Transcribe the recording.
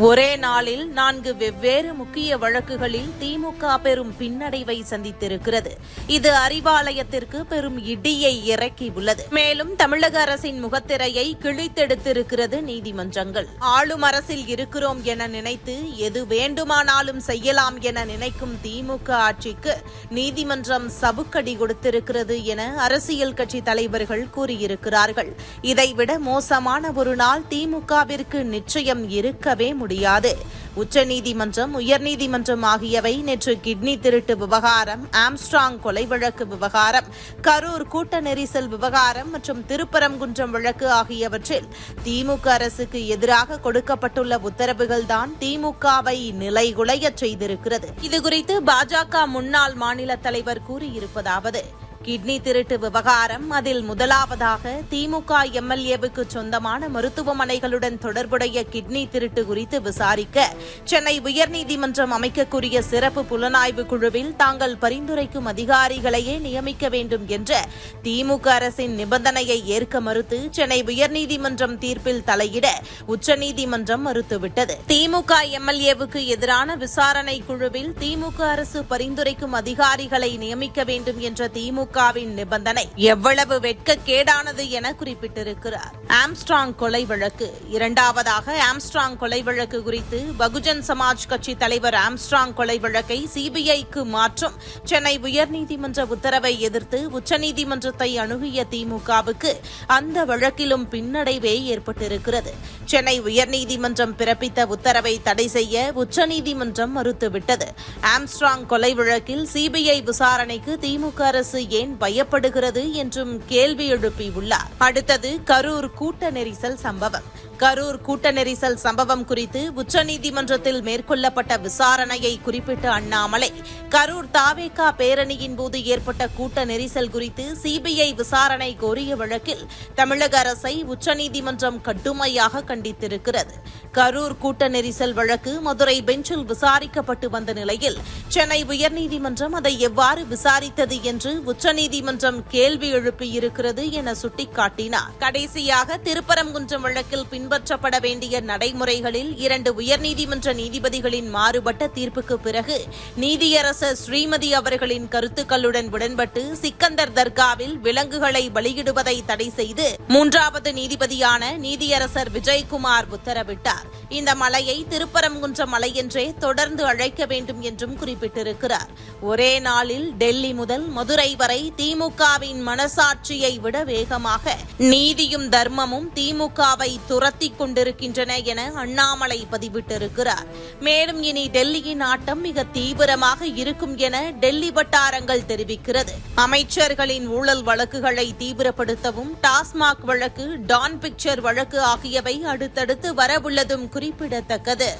ஒரே நாளில் நான்கு வெவ்வேறு முக்கிய வழக்குகளில் திமுக பெரும் பின்னடைவை சந்தித்திருக்கிறது. இது அறிவாலயத்திற்கு பெரும் இடியை இறக்கியுள்ளது. மேலும் தமிழக அரசின் முகத்திரையை கிழித்தெடுத்திருக்கிறது நீதிமன்றங்கள். ஆளும் அரசில் இருக்கிறோம் என நினைத்து எது வேண்டுமானாலும் செய்யலாம் என நினைக்கும் திமுக ஆட்சிக்கு நீதிமன்றம் சவுக்கடி கொடுத்திருக்கிறது என அரசியல் கட்சி தலைவர்கள் கூறியிருக்கிறார்கள். இதைவிட மோசமான ஒரு நாள் திமுகவிற்கு நிச்சயம் இருக்கவே முடியாது. உச்சநீதிமன்றம் உயர்நீதிமன்றம் ஆகியவை நேற்று கிட்னி திருட்டு விவகாரம் ஆம்ஸ்ட்ராங் கொலை வழக்கு விவகாரம் கரூர் கூட்ட நெரிசல் விவகாரம் மற்றும் திருப்பரங்குன்றம் வழக்கு ஆகியவற்றில் திமுக அரசுக்கு எதிராக கொடுக்கப்பட்டுள்ள உத்தரவுகள்தான் திமுகவை நிலைகுலையச் செய்திருக்கிறது. இதுகுறித்து பாஜக முன்னாள் மாநில தலைவர் கூறியிருப்பதாவது கிட்னி திருட்டு விவகாரம். அதில் முதலாவதாக திமுக எம்எல்ஏவுக்கு சொந்தமான மருத்துவமனைகளுடன் தொடர்புடைய கிட்னி திருட்டு குறித்து விசாரிக்க சென்னை உயர்நீதிமன்றம் அமைக்கக்கூடிய சிறப்பு புலனாய்வு குழுவில் தாங்கள் பரிந்துரைக்கும் அதிகாரிகளையே நியமிக்க வேண்டும் என்ற திமுக அரசின் நிபந்தனையை ஏற்க மறுத்து சென்னை உயர்நீதிமன்றம் தீர்ப்பில் தலையிட உச்சநீதிமன்றம் மறுத்துவிட்டது. திமுக எம்எல்ஏவுக்கு எதிரான விசாரணை குழுவில் திமுக அரசு பரிந்துரைக்கும் அதிகாரிகளை நியமிக்க வேண்டும் என்ற திமுக திமுகவின் நிபந்தனை எவ்வளவு வெட்கக்கேடானது என குறிப்பிட்டிருக்கிறார். ஆம்ஸ்ட்ராங் கொலை வழக்கு. இரண்டாவதாக ஆம்ஸ்ட்ராங் கொலை வழக்கு குறித்து பகுஜன் சமாஜ் கட்சி தலைவர் ஆம்ஸ்ட்ராங் கொலை வழக்கை சிபிஐக்கு மாற்றும். சென்னை உயர்நீதிமன்ற உத்தரவை எதிர்த்து உச்சநீதிமன்றத்தை அணுகிய திமுகவுக்கு அந்த வழக்கிலும் பின்னடைவே ஏற்பட்டிருக்கிறது. சென்னை உயர்நீதிமன்றம் பிறப்பித்த உத்தரவை தடை செய்ய உச்சநீதிமன்றம் மறுத்துவிட்டது. ஆம்ஸ்ட்ராங் கொலை வழக்கில் சிபிஐ விசாரணைக்கு திமுக அரசு ஏன் ஏன் பயப்படுகிறது என்றும் கேள்வி எழுப்பியுள்ளார். அடுத்தது கரூர் கூட்ட நெரிசல் சம்பவம். கரூர் கூட்ட நெரிசல் சம்பவம் குறித்து உச்சநீதிமன்றத்தில் மேற்கொள்ளப்பட்ட விசாரணையை குறிப்பிட்ட அண்ணாமலை கரூர் தாவேகா பேரணியின் போது ஏற்பட்ட கூட்ட நெரிசல் குறித்து சிபிஐ விசாரணை கோரிய வழக்கில் தமிழக அரசை உச்சநீதிமன்றம் கடுமையாக கண்டித்திருக்கிறது. கரூர் கூட்ட நெரிசல் வழக்கு மதுரை பெஞ்சில் விசாரிக்கப்பட்டு வந்த நிலையில் சென்னை உயர்நீதிமன்றம் அதை எவ்வாறு விசாரித்தது என்று உச்ச உச்சநீதிமன்றம் கேள்வி எழுப்பியிருக்கிறது என சுட்டிக்காட்டினார். கடைசியாக திருப்பரங்குன்றம் வழக்கில் பின்பற்றப்பட வேண்டிய நடைமுறைகளில் இரண்டு உயர்நீதிமன்ற நீதிபதிகளின் மாறுபட்ட தீர்ப்புக்கு பிறகு நீதியரசர் ஸ்ரீமதி அவர்களின் கருத்துக்களுடன் உடன்பட்டு சிக்கந்தர் தர்காவில் விலங்குகளை வெளியிடுவதை தடை செய்து மூன்றாவது நீதிபதியான நீதியரசர் விஜயகுமார் உத்தரவிட்டார். இந்த மலையை திருப்பரங்குன்றம் மலை என்றே தொடர்ந்து அழைக்க வேண்டும் என்றும் குறிப்பிட்டிருக்கிறார். ஒரே நாளில் டெல்லி முதல் மதுரை வரை திமுகவின் மனசாட்சியை விட வேகமாக நீதியும் தர்மமும் திமுகவை துரத்தி கொண்டிருக்கின்றன என அண்ணாமலை பதிவிட்டிருக்கிறார். மேலும் இனி டெல்லியின் ஆட்டம் மிக தீவிரமாக இருக்கும் என டெல்லி வட்டாரங்கள் தெரிவிக்கிறது. அமைச்சர்களின் ஊழல் வழக்குகளை தீவிரப்படுத்தவும் டாஸ்மாக் வழக்கு டான் பிக்சர் வழக்கு ஆகியவை அடுத்தடுத்து வரவுள்ளதும் குறிப்பிடத்தக்கது.